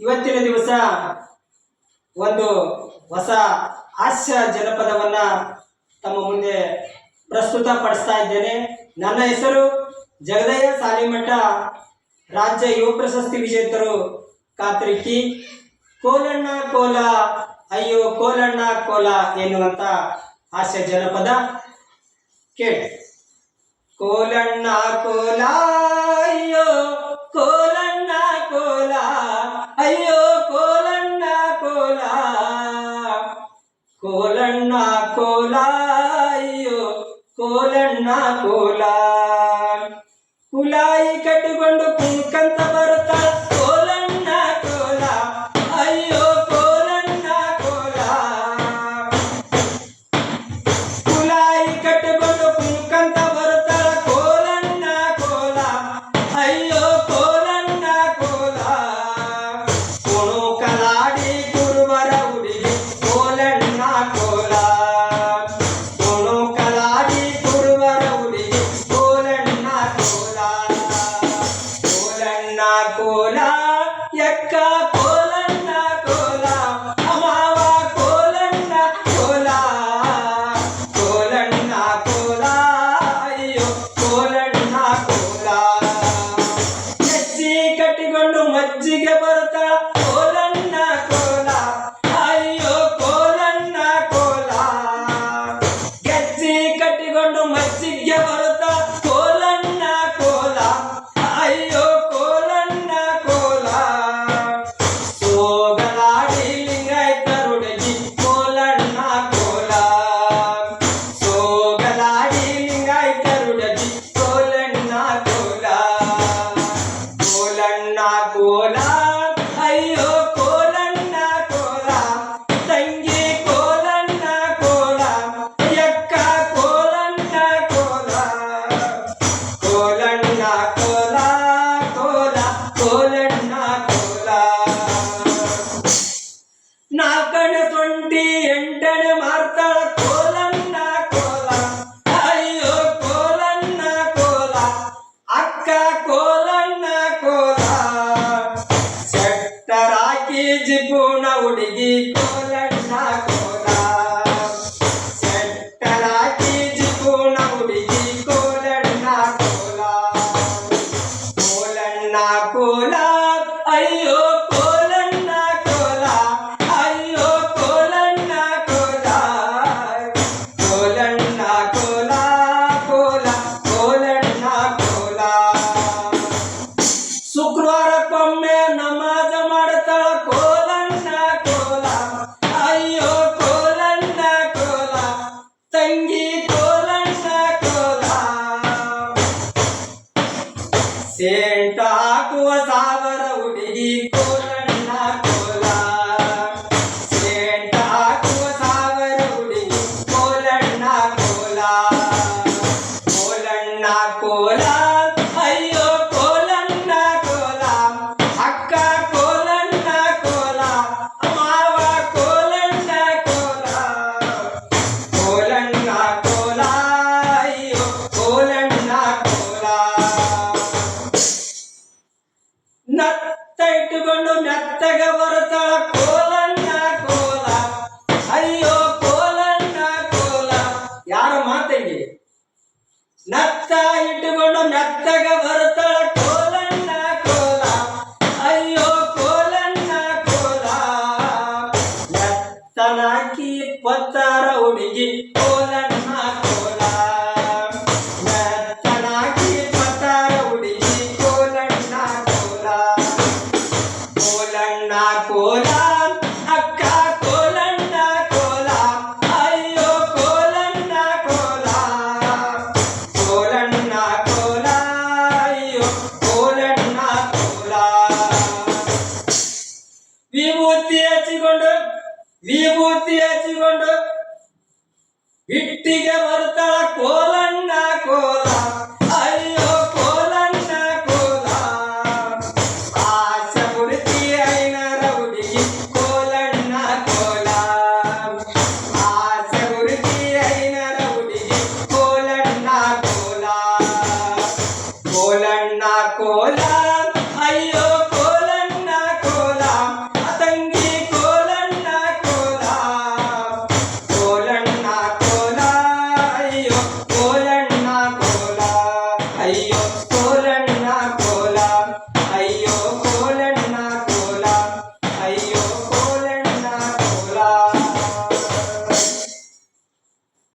ಇವತ್ತಿನ ದಿವಸ ಒಂದು ಹೊಸ ಹಾಸ್ಯ ಜನಪದವನ್ನ ತಮ್ಮ ಮುಂದೆ ಪ್ರಸ್ತುತ ಪಡಿಸ್ತಾ ಇದ್ದೇನೆ. ನನ್ನ ಹೆಸರು ಜಗದಯ ಸಾಲಿಮಠ ರಾಜ್ಯ ಯುವ ಪ್ರಶಸ್ತಿ ವಿಜೇತರು ಕಾತ್ರಿಕ್ಕಿ. ಕೋಲಣ್ಣ ಕೋಲ, ಅಯ್ಯೋ ಕೋಲಣ್ಣ ಕೋಲ ಎನ್ನುವಂತ ಹಾಸ್ಯ ಜನಪದ ಕೇಳಿ. ಕೋಲಣ್ಣ ಕೋಲ, ಅಯ್ಯೋ ಕೋಲಣ್ಣ ಕೋಲಾ. కోలన్న కోలాయో కోలన్న కోలా. కులాయి కట్టుకొండు పుంకంత ಜಿಪುಣ ಹುಡುಗಿ ಕೋಲಣ್ಣ ಕೋಲ ಸೇಂಟಾಗುವ ಸಾವರ ಹುಡುಗಿ ಕೋಣ ಒತ್ತಾರ ಹುಡುಗಿ ಕೋಲನ್ ಹಾಕೋಲ ಮೆತ್ತನಾಗಿ ಒತ್ತಾರ ಹುಡುಗಿ ಕೋಲಣ್ಣ ಕೋಲ ಕೋಲಣ್ಣ ಕೋಲ ಅಕ್ಕ ಕೋಲಣ್ಣ ಕೋಲ ಅಯ್ಯೋ ಕೋಲಣ್ಣ ಕೋಲ ಕೋಲಣ್ಣ ಕೋಲ ಅಯ್ಯೋ ಕೋಲಣ್ಣ ಕೋಲ ವಿಭೂತಿ ಹಚ್ಚಿಕೊಂಡು ವಿಭೂತಿಯ ಚಿಗೊಂಡು ಇಟ್ಟಿಗೆ ಬರ್ತಾಳ ಕೋಲಣ್ಣ ಕೋಲ ಅಯ್ಯೋ ಕೋಲಣ್ಣ ಕೋಲ ಆಶ ಮುರಿತಿ ಐನ ರೌಡಿಗೆ ಕೋಲಣ್ಣ ಕೋಲ ಆಶ ಮುರಿತಿ ಐನ ರೌಡಿಗೆ ಕೋಲಣ್ಣ ಕೋಲ ಕೋಲಣ್ಣ ಕೋಲ